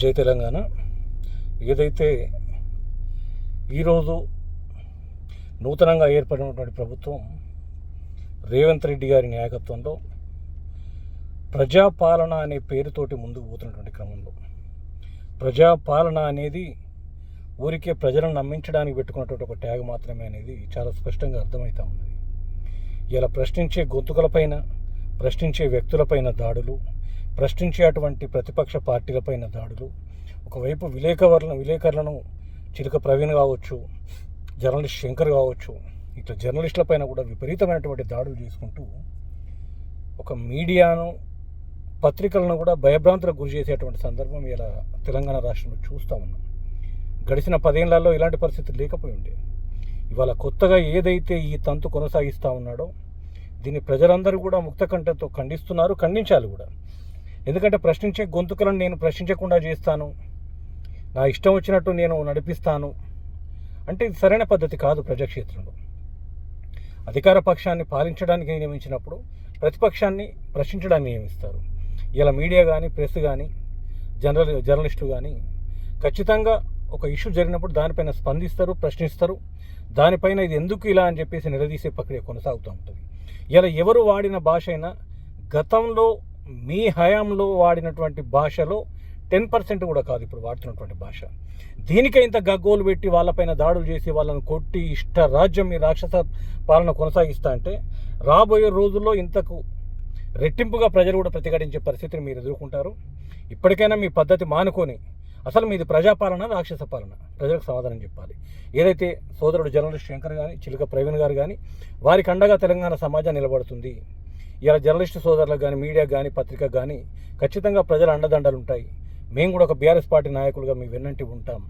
జై తెలంగాణ. ఏదైతే ఈరోజు నూతనంగా ఏర్పడినటువంటి ప్రభుత్వం రేవంత్ రెడ్డి గారి నాయకత్వంలో ప్రజాపాలన అనే పేరుతోటి ముందుకు పోతున్నటువంటి క్రమంలో ప్రజాపాలన అనేది ఊరికే ప్రజలను నమ్మించడానికి పెట్టుకున్నటువంటి ఒక ట్యాగ్ మాత్రమే అనేది చాలా స్పష్టంగా అర్థమవుతూ ఉన్నది. ఇలా ప్రశ్నించే గొంతుకలపైన ప్రశ్నించే వ్యక్తులపైన దాడులు ప్రశ్నించే అటువంటి ప్రతిపక్ష పార్టీలపైన దాడులు. ఒకవైపు విలేకరులను విలేకరులను చిలుక ప్రవీణ్ కావచ్చు జర్నలిస్ట్ శంకర్ కావచ్చు ఇట్లా జర్నలిస్టులపైన కూడా విపరీతమైనటువంటి దాడులు చేసుకుంటూ ఒక మీడియాను పత్రికలను కూడా భయభ్రాంతులకు గురి చేసేటువంటి సందర్భం ఇలా తెలంగాణ రాష్ట్రంలో చూస్తూ ఉన్నాం. గడిచిన పదేళ్ళలో ఇలాంటి పరిస్థితి లేకపోయి ఉండే. ఇవాళ కొత్తగా ఏదైతే ఈ తంతు కొనసాగిస్తూ ఉన్నాడో దీన్ని ప్రజలందరూ కూడా ముక్త కంఠంతో ఖండిస్తున్నారు ఖండించాలి కూడా. ఎందుకంటే ప్రశ్నించే గొంతుకలను నేను ప్రశ్నించకుండా చేస్తాను. నా ఇష్టం వచ్చినట్టు నేను నడిపిస్తాను. అంటే ఇది సరైన పద్ధతి కాదు ప్రజాక్షేత్రంలో. అధికార పక్షాన్ని పాలించడానికి నియమించినప్పుడు ప్రతిపక్షాన్ని ప్రశ్నించడానికి నియమిస్తారు. ఇలా మీడియా కానీ ప్రెస్ కానీ జర్నల్ జర్నలిస్టులు కానీ ఖచ్చితంగా ఒక ఇష్యూ జరిగినప్పుడు దానిపైన స్పందిస్తారు ప్రశ్నిస్తారు. దానిపైన ఇది ఎందుకు ఇలా అని చెప్పేసి నిలదీసే ప్రక్రియ కొనసాగుతూ ఉంటుంది. ఇలా ఎవరు వాడిన భాష అయినా గతంలో మీ హయాంలో వాడినటువంటి భాషలో టెన్ పర్సెంట్ కూడా కాదు ఇప్పుడు వాడుతున్నటువంటి భాష. దీనికే ఇంత గగ్గోలు పెట్టి వాళ్ళపైన దాడులు చేసి వాళ్ళని కొట్టి ఇష్ట రాజ్యం మీ రాక్షస పాలన కొనసాగిస్తా అంటే రాబోయే రోజుల్లో ఇంతకు రెట్టింపుగా ప్రజలు కూడా ప్రతిఘటించే పరిస్థితిని మీరు ఎదుర్కొంటారు. ఇప్పటికైనా మీ పద్ధతి మానుకొని అసలు మీది ప్రజాపాలన రాక్షస పాలన? ప్రజలకు సమాధానం చెప్పాలి. ఏదైతే సోదరుడు జర్నలిస్ట్ శంకర్ కానీ చిలుక ప్రవీణ్ గారు కానీ వారికి అండగా తెలంగాణ సమాజం నిలబడుతుంది. ఇలా జర్నలిస్ట్ సోదరులకు కానీ మీడియా కానీ పత్రిక కానీ ఖచ్చితంగా ప్రజల అండదండలు ఉంటాయి. మేము కూడా ఒక బీఆర్ఎస్ పార్టీ నాయకులుగా మీ వెన్నంటి ఉంటాం.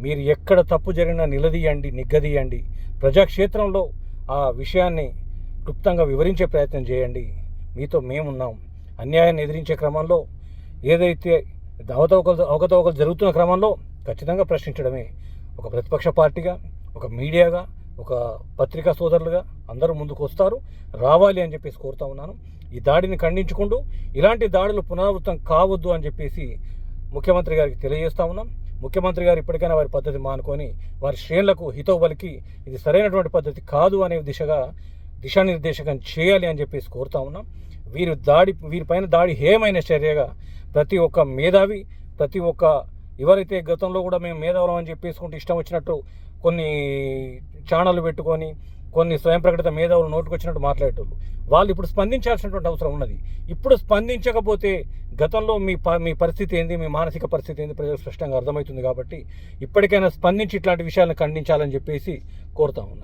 మీరు ఎక్కడ తప్పు జరిగినా నిలదీయండి నిగ్గదీయండి. ప్రజాక్షేత్రంలో ఆ విషయాన్ని క్లుప్తంగా వివరించే ప్రయత్నం చేయండి. మీతో మేమున్నాం. అన్యాయాన్ని ఎదిరించే క్రమంలో ఏదైతే అవతవకలు అవకతవకలు జరుగుతున్న క్రమంలో ఖచ్చితంగా ప్రశ్నించడమే. ఒక ప్రతిపక్ష పార్టీగా ఒక మీడియాగా ఒక పత్రికా సోదరులుగా అందరూ ముందుకు వస్తారు. రావాలి అని చెప్పేసి కోరుతా ఉన్నాను. ఈ దాడిని ఖండించుకుంటూ ఇలాంటి దాడులు పునరావృతం కావద్దు అని చెప్పేసి ముఖ్యమంత్రి గారికి తెలియజేస్తా ఉన్నాం. ముఖ్యమంత్రి గారు ఇప్పటికైనా వారి పద్ధతి మానుకొని వారి శ్రేణులకు హితవు పలికి ఇది సరైనటువంటి పద్ధతి కాదు అనే దిశగా దిశానిర్దేశకం చేయాలి అని చెప్పేసి కోరుతా ఉన్నాం. వీరు దాడి వీరిపైన దాడి హేమైన చర్యగా ప్రతి ఒక్క మేధావి ప్రతి ఒక్క ఎవరైతే గతంలో కూడా మేము మేధావులం అని చెప్పేసుకుంటూ ఇష్టం వచ్చినట్టు కొన్ని ఛానళ్ళు పెట్టుకొని కొన్ని స్వయం ప్రకటిత మేధావులు నోటుకొచ్చినట్టు మాట్లాడేటోళ్ళు. వాళ్ళు ఇప్పుడు స్పందించాల్సినటువంటి అవసరం ఉన్నది. ఇప్పుడు స్పందించకపోతే గతంలో మీ ప మీ పరిస్థితి ఏంది? మీ మానసిక పరిస్థితి ఏంది? ప్రజలకు స్పష్టంగా అర్థమవుతుంది కాబట్టి ఇప్పటికైనా స్పందించి ఇట్లాంటి విషయాలను ఖండించాలని చెప్పేసి కోరుతా ఉన్నాను